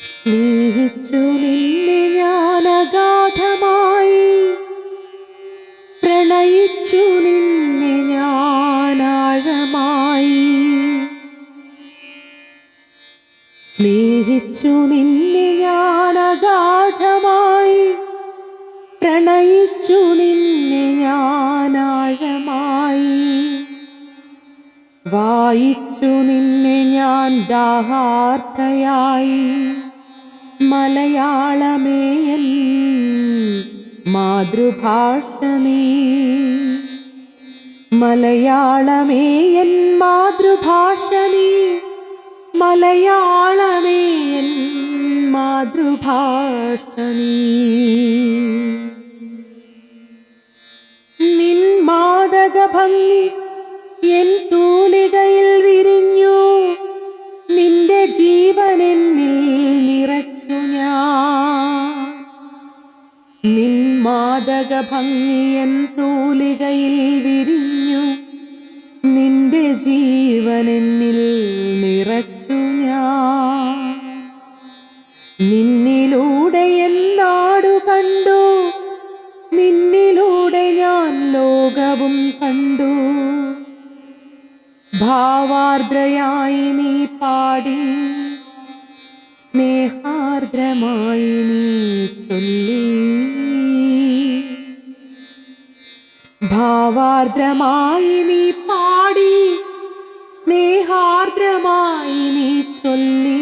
സ്നേഹിച്ചു നിന്നെ ഞാൻ അഗാധമായി പ്രണയിച്ചു നിന്നെ ഞാൻ ആഴമായി സ്നേഹിച്ചു നിന്നെ ഞാൻ അഗാധമായി പ്രണയിച്ചു നിന്നെ ഞാൻ ആഴമായി വായിച്ചു നിന്നെ ഞാൻ ദാഹാർത്ഥയായി. മലയാളമേയൻ മാതൃഭാഷ നീ മലയാളമേയൻ മാതൃഭാഷ നീ മലയാളമേയൻ മാതൃഭാഷ നീ നിൻ മാതക ഭംഗി എൻ തൂലികയിൽ നിൻ മാതക ഭംഗിയൻ തൂലികയിൽ വിരിഞ്ഞു. നിന്റെ ജീവനെന്നിൽ നിറച്ചു ഞാൻ. നിന്നിലൂടെ എന്നാടു കണ്ടു. നിന്നിലൂടെ ഞാൻ ലോകവും കണ്ടു. ഭാവാർദ്രയായി നീ പാടി സ്നേഹാർദ്രമായി നീ ചൊല്ലി. ഭാവാർദ്രമായി നീ പാടി സ്നേഹാർദ്രമായി നീ ചൊല്ലി.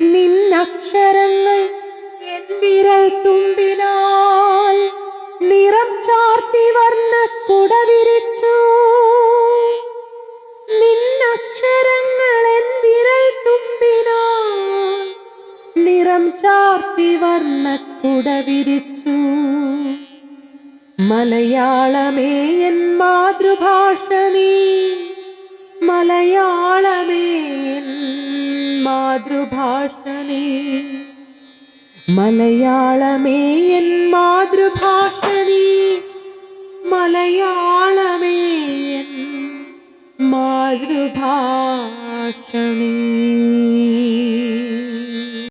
നിന്നക്ഷരങ്ങൾ എൻ വിരൽ തുമ്പിനാൽ നിറം ചാർത്തി വർണ കുടവിരിച്ചു. നിന്നക്ഷരങ്ങൾ എൻ വിരൽ ചാർത്തി വർണ കുടവിരിച്ചു. മലയാളമേ എൻ മാതൃഭാഷ നീ. മലയാളമേ എൻ മാതൃഭാഷ നീ. മലയാളമേ എൻ മാതൃഭാഷ നീ. മലയാളമേ എൻ മാതൃഭാഷ നീ.